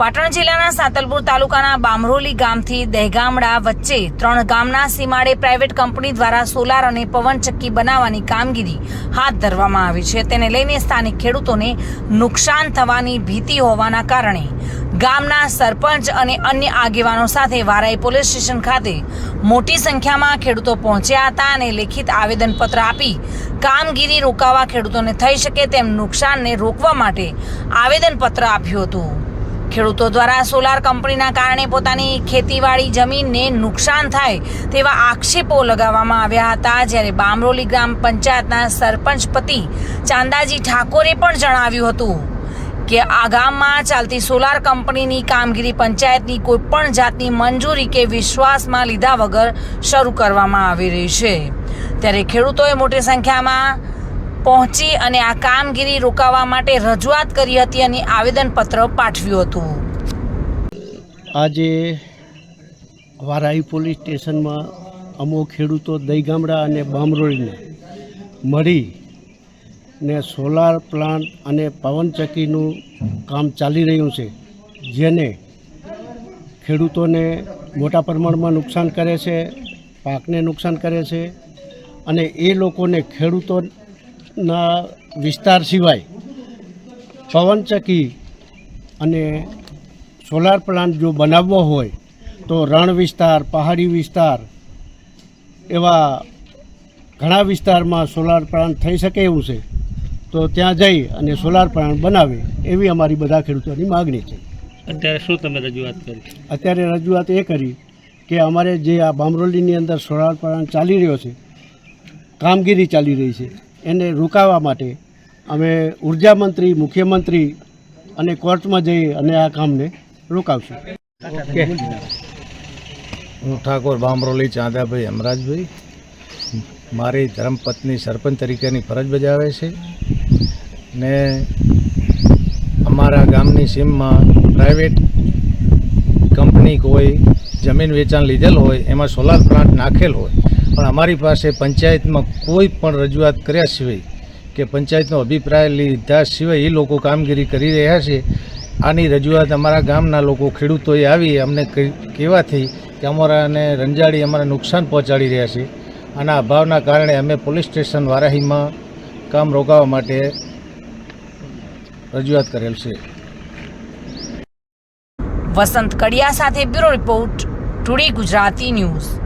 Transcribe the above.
પાટણ જિલ્લાના સાતલપુર તાલુકાના બામરોલી ગામથી દહેગામડા વચ્ચે ત્રણ ગામના સીમાડે પ્રાઇવેટ કંપની દ્વારા સોલાર અને પવનચક્કી બનાવવાની કામગીરી હાથ ધરવામાં આવી છે. તેને લઈને સ્થાનિક ખેડૂતોને નુકસાન થવાની ભીતિ હોવાના કારણે ગામના સરપંચ અને અન્ય આગેવાનો સાથે વારાઈ પોલીસ સ્ટેશન ખાતે મોટી સંખ્યામાં ખેડૂતો પહોંચ્યા હતા અને લેખિત આવેદનપત્ર આપી કામગીરી રોકાવા ખેડૂતોને થઈ શકે તેમ નુકસાનને રોકવા માટે આવેદનપત્ર આપ્યું હતું. ખેડૂતો દ્વારા સોલાર કંપનીના કારણે પોતાની ખેતીવાડી જમીનને નુકસાન થાય તેવા આક્ષેપો લગાવવામાં આવ્યા હતા. જ્યારે બામરોલી ગ્રામ પંચાયતના સરપંચ પતિ ચાંદાજી ઠાકોરે પણ જણાવ્યું હતું કે આ ગામમાં ચાલતી સોલાર કંપનીની કામગીરી પંચાયતની કોઈ પણ જાતની મંજૂરી કે વિશ્વાસમાં લીધા વગર શરૂ કરવામાં આવી રહી છે. ત્યારે ખેડૂતોએ મોટી સંખ્યામાં પહોંચી અને આ કામગીરી રોકાવા માટે રજૂઆત કરી હતી અને આવેદનપત્ર પાઠવ્યું હતું. આજે વારાઈ પોલીસ સ્ટેશનમાં અમુક ખેડૂતો દહીગામડા અને બામરોળીને મળી ને સોલાર પ્લાન્ટ અને પવનચક્કીનું કામ ચાલી રહ્યું છે, જેને ખેડૂતોને મોટા પ્રમાણમાં નુકસાન કરે છે, પાકને નુકસાન કરે છે અને એ લોકોને ખેડૂતોના વિસ્તાર સિવાય પવનચક્કી અને સોલાર પ્લાન્ટ જો બનાવવો હોય તો રણ વિસ્તાર પહાડી વિસ્તાર એવા ઘણા વિસ્તારમાં સોલાર પ્લાન્ટ થઈ શકે એવું છે. તો ત્યાં જઈ અને સોલાર પ્લાન્ટ બનાવે એવી અમારી બધા ખેડૂતોની માગણી છે. અત્યારે શું તમે રજૂઆત કરી? અત્યારે રજૂઆત એ કરી કે અમારે જે આ બામરોલીની અંદર સોલાર પ્લાન્ટ ચાલી રહ્યો છે કામગીરી ચાલી રહી છે. એને રોકાવા માટે અમે ઊર્જા મંત્રી, મુખ્યમંત્રી અને કોર્ટમાં જઈ અને આ કામને રોકાવશું. હું ઠાકોર બામરોલી ચાંદાભાઈ હમરાજભાઈ મારી ધર્મપત્ની સરપંચ તરીકેની ફરજ બજાવે છે. ને અમારા ગામની સીમમાં પ્રાઇવેટ કંપની કોઈ જમીન વેચાણ લીધેલ હોય, એમાં સોલાર પ્લાન્ટ નાખેલ હોય પણ અમારી પાસે પંચાયતમાં કોઈ પણ રજૂઆત કર્યા સિવાય કે પંચાયતનો અભિપ્રાય લીધા સિવાય એ લોકો કામગીરી કરી રહ્યા છે, આની રજૂઆત અમારા ગામના લોકો ખેડૂતોએ આવી અમને કહી- કહેવાથી કે અમારાને રંજાડી અમારા નુકસાન પહોંચાડી રહ્યા છે. આના અભાવના કારણે અમે પોલીસ સ્ટેશન વારાહીમાં કામ રોકાવા માટે રજૂઆત કરેલ છે. વસંત કડિયા સાથે bureau report, today Gujarati news.